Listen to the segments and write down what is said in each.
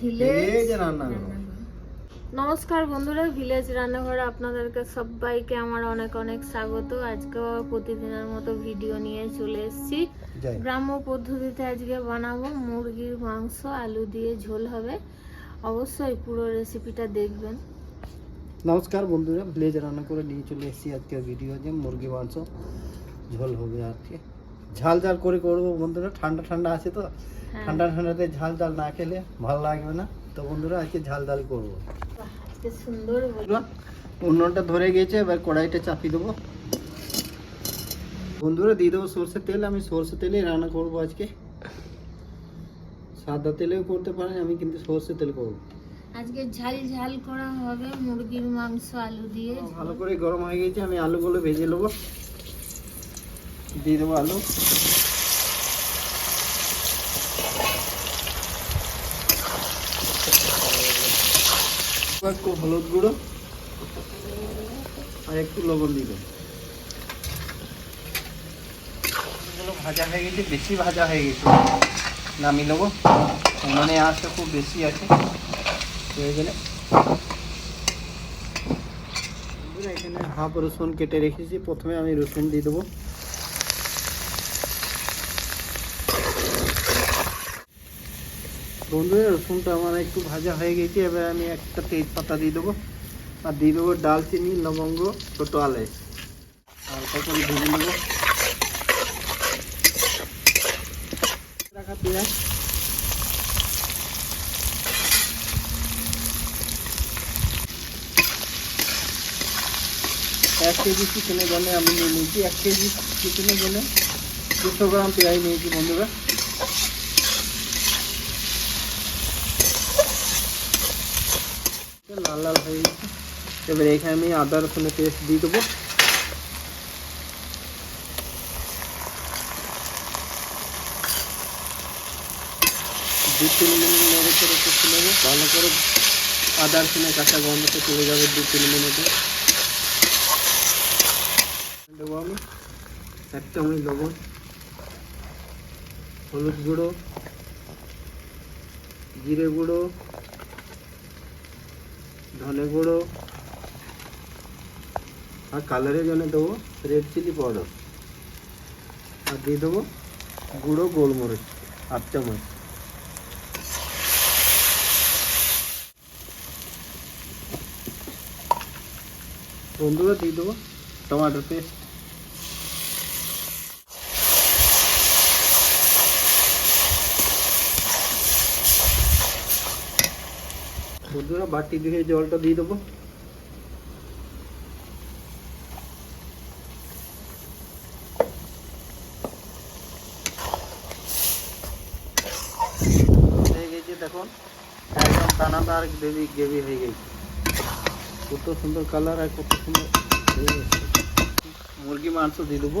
Village রান্নাঘর। নমস্কার বন্ধুরা ভিলেজ রান্নাঘরে আপনাদেরকে সবাইকে আমার অনেক অনেক স্বাগত। আজকে প্রতিদিনের মতো ভিডিও নিয়ে চলে এসেছি। গ্রাম্য পদ্ধতিতে আজকে বানাবো মুরগির মাংস আলু দিয়ে ঝোল হবে। অবশ্যই পুরো রেসিপিটা দেখবেন। নমস্কার বন্ধুরা ভিলেজ রান্না করে নিয়ে চলে এসেছি আজকে ভিডিও যে মুরগি মাংস ঝোল হবে আজকে। ঝাল ঝাল করে করব বন্ধুরা ঠান্ডা ঠান্ডা আছে তো হ্যাঁ। ঠান্ডা ঠান্ডাতে ঝাল ঝাল না খেলে ভালো লাগবে না। তো বন্ধুরা আজকে ঝাল ঝাল করব সুন্দর বলে ধরে গেছে এবার কড়াইটা চাপিয়ে দেবো। বন্ধুরা দিয়ে দেবো সর্ষের তেল। আমি সর্ষের তেলে রান্না করব আজকে। সাদা তেলেও করতে পারেন আমি কিন্তু সর্ষের তেল করব। আজকে ঝাল ঝাল করা হবে মুরগির মাংস আলু দিয়ে। ভালো করে গরম হয়ে গেছে আমি আলুগুলো ভেজে নেব। দিয়ে দেবো আলু। একটু হলুদ গুঁড়ো আর একটু লবণ দেবো। ভাজা হয়ে গেছে বেশি ভাজা হয়ে গেছে। নামিয়ে নেব। মানে আঁচটা খুব বেশি আছে। হয়ে গেলে। এখানে হাফ রসুন কেটে রেখেছি। প্রথমে আমি রসুন দিয়ে দেবো। বন্ধুরা, রসুনটা আমার একটু ভাজা হয়ে গেছে, এবার আমি একটা তেজপাতা দিয়ে দেবো। আর দিয়ে দেবো ডালচিনি, লবঙ্গ, ছোটো আলে। আর করে ভেজে নেব। পেঁয়াজ। এক কেজি চিকেনের জন্য আমি নিয়ে নিয়েছি, এক কেজি চিকেনের জন্য দুশো গ্রাম পেঁয়াজ নিয়েছি বন্ধুরা। লাল লাল হয়ে গেছে। এবার এখানে আমি আদা রসুনের পেস্ট দিয়ে দেবো। দু তিন মিনিট নেড়ে করে করতে নেব ভালো করে আদা রসুনের কাঁচা গন্ধটা চলে যাবে দু তিন মিনিটে। দেবো আমি এক চামচ লবণ, হলুদ গুঁড়ো, জিরে গুঁড়ো ধনে গুঁড়ো আর কালারের জন্য দেবো রেড চিলি পাউডার আর দিয়ে দেবো গুঁড়ো গোলমরিচ হাফ চামচ। বন্ধুরা, দিয়ে দেবো টমাটো পেস্ট বন্ধুরা, বাটি ধুয়ে জলটা দিয়ে দেবো। হয়ে গেছে দেখুন, একদম দানাদার গ্রেভি কত সুন্দর কালার আর কত সুন্দর মুরগি মাংস দিয়ে দেবো।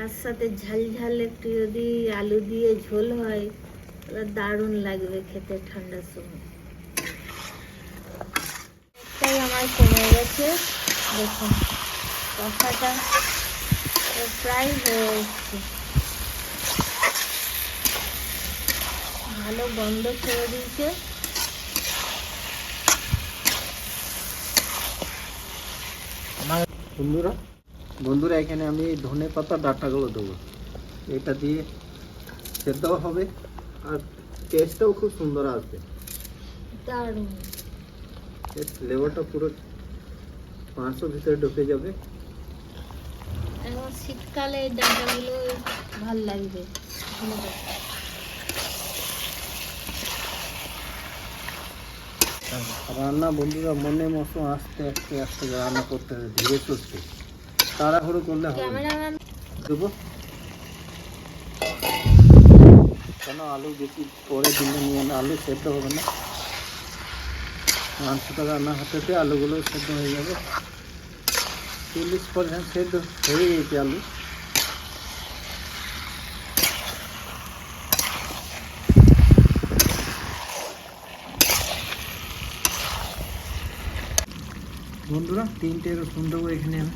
তার সাথে ঝাল ঝাল একটু যদি আলু দিয়ে ঝোল হয়, তাহলে দারুণ লাগবে খেতে ঠান্ডার সময়। একটাই আমার কমে গেছে, দেখুন প্রায় হয়ে এসছে। ভালো গন্ধ ছেড়ে দিয়েছে। বন্ধুরা বন্ধুরা এখানে আমি ধনে পাতা ডাঁটাগুলো দেবো। এটা দিয়ে সেদ্ধও হবে আর টেস্টটাও খুব সুন্দর আসবে। দারুণ। ফ্লেভারটা পুরো মাংসর ভিতরে ঢুকে যাবে। এখন শীতকালে ডাঁটাগুলো ভালো লাগবে। রান্না বন্ধুরা মনে মতো আস্তে আস্তে আস্তে রান্না করতে হবে ধীরে সুস্থে তাড়াহুড়ো করলে হবে দেবো। কেন আলু বেশি পরে দিলে নিয়ে আলু সেদ্ধ হবে না। মাংসটা রান্না হতে আলুগুলো সেদ্ধ হয়ে যাবে। চল্লিশ পার্সেন্ট সেদ্ধ হয়ে গেছে আলু। বন্ধুরা তিনটে রসুন দেবো এখানে। আমি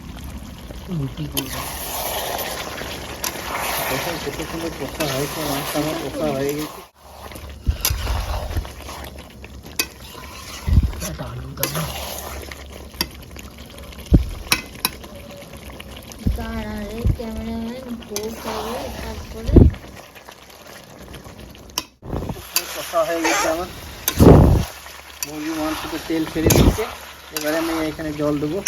রুটি করব কষা কত সুন্দর কষা হয়েছে মাংস আমার কষা হয়ে গেছে তার আরে ক্যামেরাম্যান পোস্ট হবে তারপরে কষা হয়ে গেছে আমার মুরগি মাংসতে তেল ছেড়ে দিচ্ছে এবারে আমি এখানে জল দেবো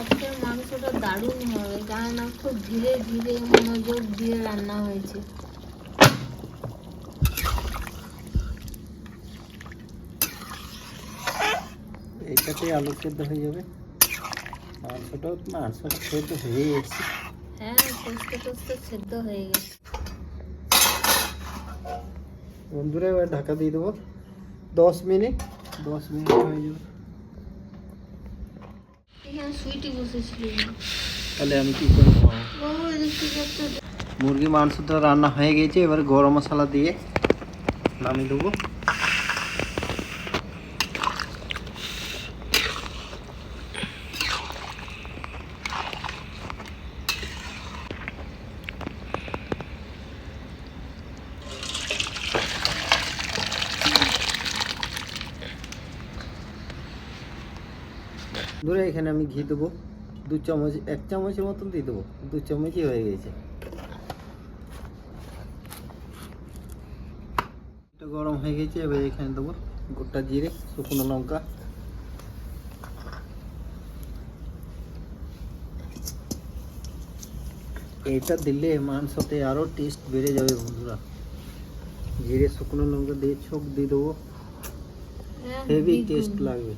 আজকের মাংসটা দারুণ কারণ খুব ধীরে ধীরে মনোযোগ দিয়ে রান্না হয়েছে। এইটাতে আলু সেদ্ধ হয়ে যাবে। মাংসটাও মাংসটা সেদ্ধ হয়ে গেছে। হ্যাঁ কষতে কষতে সেদ্ধ হয়ে গেছে। বন্ধুরা এবার ঢাকা দিয়ে দেবো। দশ মিনিট দশ মিনিট হয়ে যাবে। এখানে সুইটি বসেছিল। তাহলে আমি কি করব ও এদিক থেকে একটা মুরগি মাংসটা রান্না হয়ে গেছে, এবার গরম মশলা দিয়ে নামিয়ে দেবো। ধরে এখানে আমি ঘি দেবো। দু চামচ এক চামচের মতন দিয়ে দেবো। দু চামচই হয়ে গেছে। এটা গরম হয়ে গেছে এবার এখানে দেবো গোটা জিরে শুকনো লঙ্কা। এটা দিলে মাংসতে আরও টেস্ট বেড়ে যাবে বন্ধুরা। জিরে শুকনো লঙ্কা দিয়ে ছোক দিয়ে দেবো। হ্যাঁ, হেভি টেস্ট লাগবে।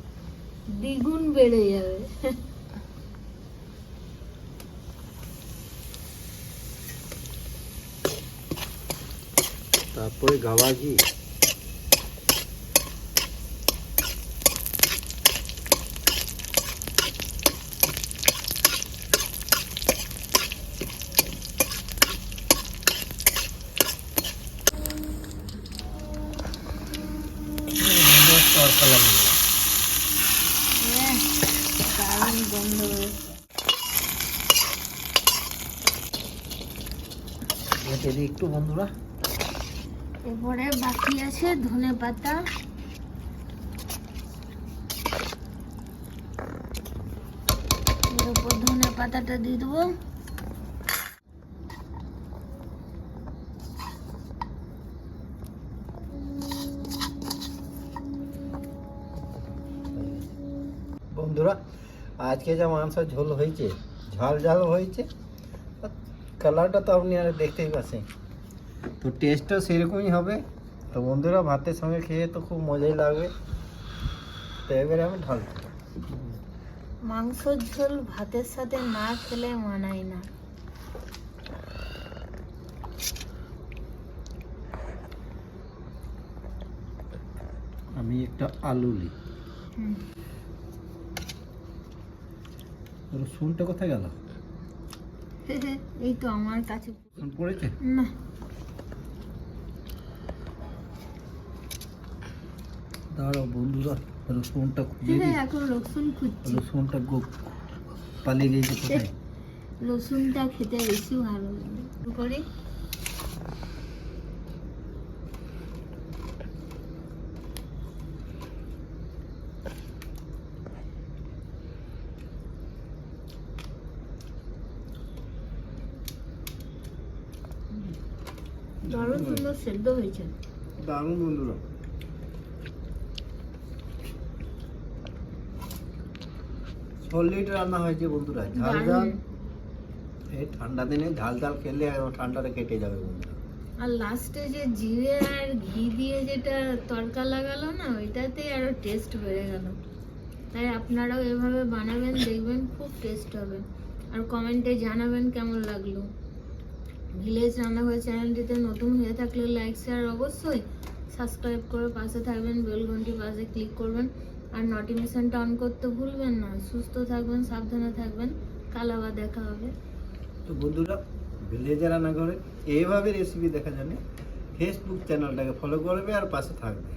দ্বিগুণ বেড়ে যাবে। তারপরে গাওয়া ঘি তড়কা লাগবে হ্যাঁ, দারুণ গন্ধ বেরোচ্ছে। এটা দিই একটু বন্ধুরা এরপরে বাকি আছে ধনে পাতা। এর ধনে পাতাটা দিয়ে দেবো। বন্ধুরা, আজকে যা মাংসের ঝোল হয়েছে ঝাল ঝাল হয়েছে কালারটা তো আপনি আর দেখতেই পাচ্ছেন। তো টেস্টটা সেরকমই হবে। তো বন্ধুরা ভাতের সঙ্গে খেয়ে তো খুব মজাই লাগবে। তো এবারে আমি ঢাল মাংসর ঝোল ভাতের সাথে না খেলে মানায় না। আমি একটা আলু নিই। রসুনটা কোথায় গেল? এই তো আমার কাছে। পড়েছে? না। দাঁড়াও বন্ধুরা রসুনটা খুঁজে দিই। এখন রসুন খুঁজছি। রসুনটা গো পালিয়ে গেছে কোথায় রসুনটা খেতে বেশি ভালো লাগে। শুরু দারুণ সুন্দর সেদ্ধ হয়েছে। দারুণ বন্ধুরা। সলিড রান্না হয়েছে বন্ধুরা ঝাল ঝাল। এই ঠান্ডা দিনে ঝাল ঝাল খেলে ঠান্ডাটা কেটে যাবে বন্ধুরা। আর লাস্টে যে জিরে আর ঘি দিয়ে যেটা তড়কা লাগালো না আরও টেস্ট বেড়ে গেল। তাই আপনারাও এভাবে বানাবেন দেখবেন খুব টেস্ট হবে। আর কমেন্টে জানাবেন কেমন লাগল। ভিলেজ রান্নাঘর চ্যানেলটিতে নতুন হয়ে থাকলে লাইক শেয়ার অবশ্যই সাবস্ক্রাইব করে পাশে থাকবেন বেল ঘন্টি পাশে ক্লিক করবেন। আর নোটিফিকেশনটা অন করতে ভুলবেন না। সুস্থ থাকবেন, সাবধানে থাকবেন। কাল আবার দেখা হবে। তো বন্ধুরা ভিলেজে রান্নাঘরে এইভাবে রেসিপি দেখা জানে ফেসবুক চ্যানেলটাকে ফলো করবে আর পাশে থাকবে।